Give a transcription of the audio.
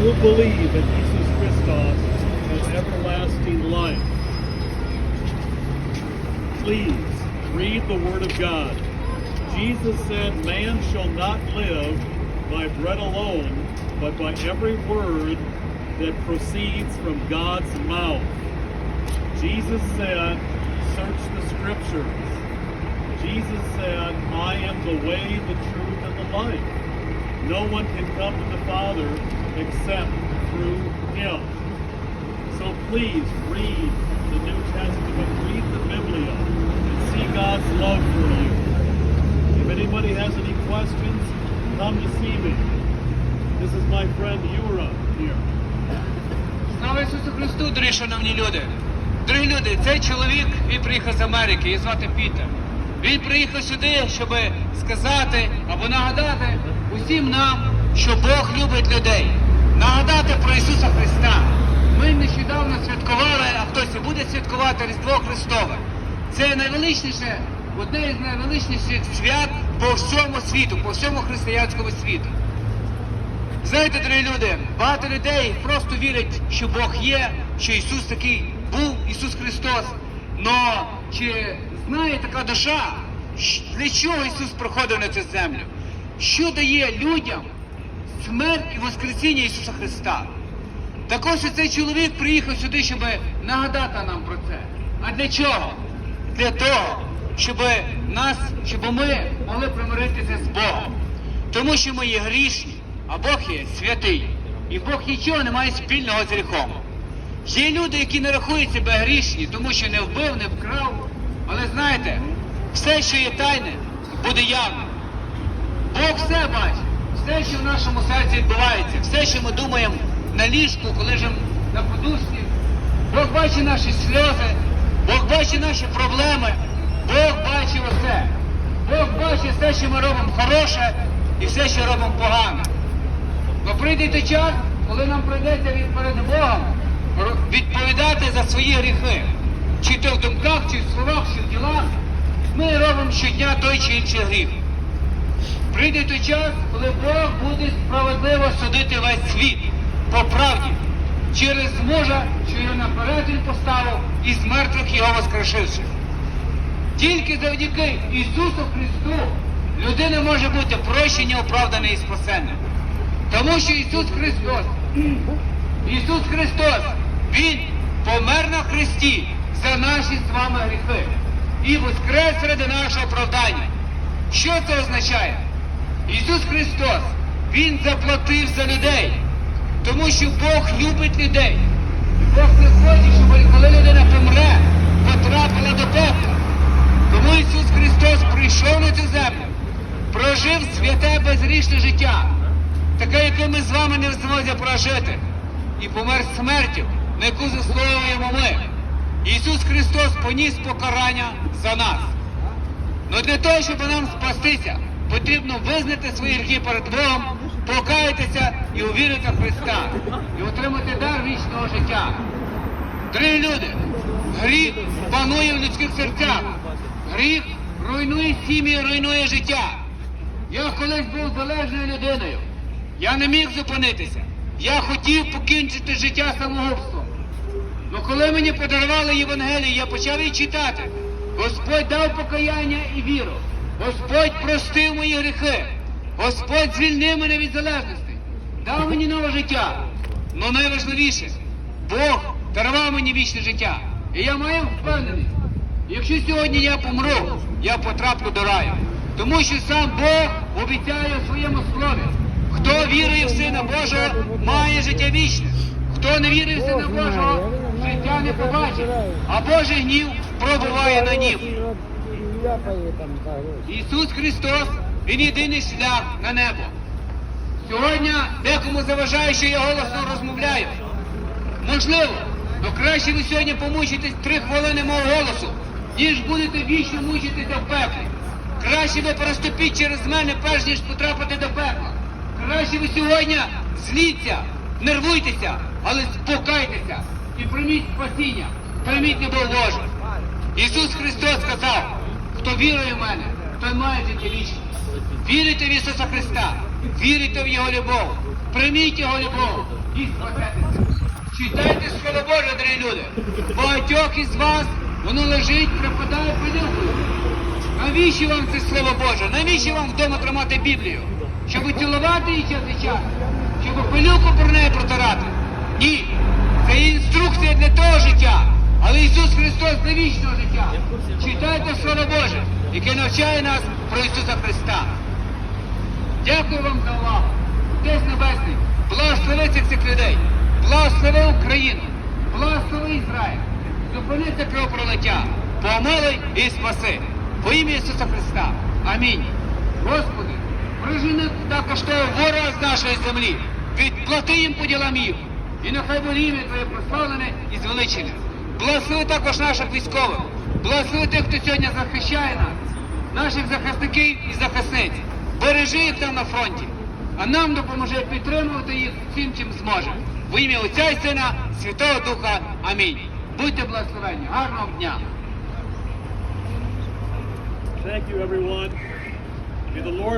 believe in Jesus Christos has everlasting life. Please read the Word of God. Jesus said, Man shall not live by bread alone, but by every word that proceeds from God's mouth. Jesus said, Search the Scriptures. Jesus said, I am the way, the truth, and the life. No one can come to the Father except through Him. So please read the New Testament, read the Biblia, and see God's love for you. If anybody has any questions, come to see me. This is my friend Yura here. Слава Ісусу Христу, дорогі шановні люди! Дорогі люди, цей чоловік він приїхав з Америки, її звати Пітер. Він приїхав сюди, щоб сказати або нагадати усім нам, що Бог любить людей. Нагадати про Ісуса Христа. Ми нещодавно святкували, а хтось і буде святкувати Різдво Христове. Це найвеличніше, одне із найвеличніших свят по всьому світу, по всьому християнському світу. Знаєте, дорогі люди, багато людей просто вірять, що Бог є, що Ісус такий був, Ісус Христос. Но чи знає така душа, для чого Ісус проходив на цю землю? Що дає людям смерть і Воскресіння Ісуса Христа? Також і цей чоловік приїхав сюди, щоб нагадати нам про це. А для чого? Для того, щоб нас, щоб ми могли примиритися з Богом. Тому що ми є грішні, а Бог є святий. І Бог нічого не має спільного з гріхом. Є люди, які не рахують себе грішні, тому що не вбив, не вкрав. Але знаєте, все, що є тайне, буде явне. Бог все бачить, все, що в нашому серці відбувається, все, що ми думаємо на ліжку, коли лежимо на подушці. Бог бачить наші сльози, Бог бачить наші проблеми, Бог бачить усе. Бог бачить все, що ми робимо хороше і все, що робимо погане. Но прийде той час, коли нам прийдеться від перед Богом відповідати за свої гріхи. Чи то в думках, чи в словах, чи в ділах. Ми робимо щодня той чи інший гріх. Прийде той час, коли Бог буде справедливо судити весь світ по правді через мужа, що його наперед він поставив і з мертвих його воскрешивши. Тільки завдяки Ісусу Христу людина може бути прощення, оправдана і спасена. Тому що Ісус Христос, Ісус Христос, Він помер на Христі за наші з вами гріхи і воскрес ради нашого оправдання. Що це означає? Ісус Христос, Він заплатив за людей, тому що Бог любить людей. Бог не хоче, щоб коли людина помре, потрапила до пекла. Тому Ісус Христос прийшов на цю землю, прожив святе безгрішне життя, таке, яке ми з вами не в змозі прожити, і помер смертю, на яку заслуговуємо ми. Ісус Христос поніс покарання за нас. Ну для того, щоб нам спастися, потрібно визнати свої гріхи перед Богом, покаятися і увірити в Христа, і отримати дар вічного життя. Дорогі люди, гріх панує в людських серцях. Гріх руйнує сім'ї, руйнує життя. Я колись був залежною людиною. Я не міг зупинитися. Я хотів покінчити життя самогубством. Ну коли мені подарували Євангелію, я почав її читати. Господь дав покаяння і віру. Господь простив мої гріхи. Господь звільнив мене від залежності. Дав мені нове життя. Ну найважливіше, Бог дарував мені вічне життя. І я маю впевненість, якщо сьогодні я помру, я потраплю до раю. Тому що сам Бог обіцяє у своєму слові. Хто вірує в Сина Божого, має життя вічне. Хто не вірує в Сина Божого, життя не побачить. А Божий гнів пробуває на нім. Ісус Христос, Він єдиний шлях на небо. Сьогодні декому заважає, що я голосно розмовляю. Можливо, то краще ви сьогодні помучитесь три хвилини мого голосу, ніж будете вічно мучитися в пеклі. Краще ви переступіть через мене, перш ніж потрапити до пекла. Краще ви сьогодні зліться, нервуйтеся, але спокайтеся і прийміть спасіння, прийміть любов Божу. Ісус Христос сказав, хто вірує в мене, той має життя вічне. Вірите в Ісуса Христа, вірите в Його любов, прийміть Його любов і спасетеся. Читайте Слово Боже, дорогі люди. Багатьох із вас воно лежить, припадає пилюкою. Навіщо вам це Слово Боже? Навіщо вам вдома тримати Біблію? Щоб цілувати її час від часу? Щоб пилюку про неї протирати? Ні. Це інструкція для того життя. Але Ісус Христос для вічного життя. Читайте Слово Боже, яке навчає нас про Ісуса Христа. Дякую вам за увагу. Отець Небесний, благослови цих цих людей, благослови Україну, благослови Ізраїль, зупини це кровопролиття, помилуй і спаси. Во ім'я Ісуса Христа. Амінь. Господи, прожени також того ворога з нашої землі, відплати їм по ділам їх, і нехай буде ім'я Твоє прославлене і звеличене. Благослови також наших військових, благослови тих, хто сьогодні захищає нас, наших захисників і захисниць. Бережи їх там на фронті, а нам допоможи підтримувати їх всім, чим зможемо. В ім'я Отця і Сина, Святого Духа. Амінь. Будьте благословені. Гарного дня. Thank you, everyone. May the Lord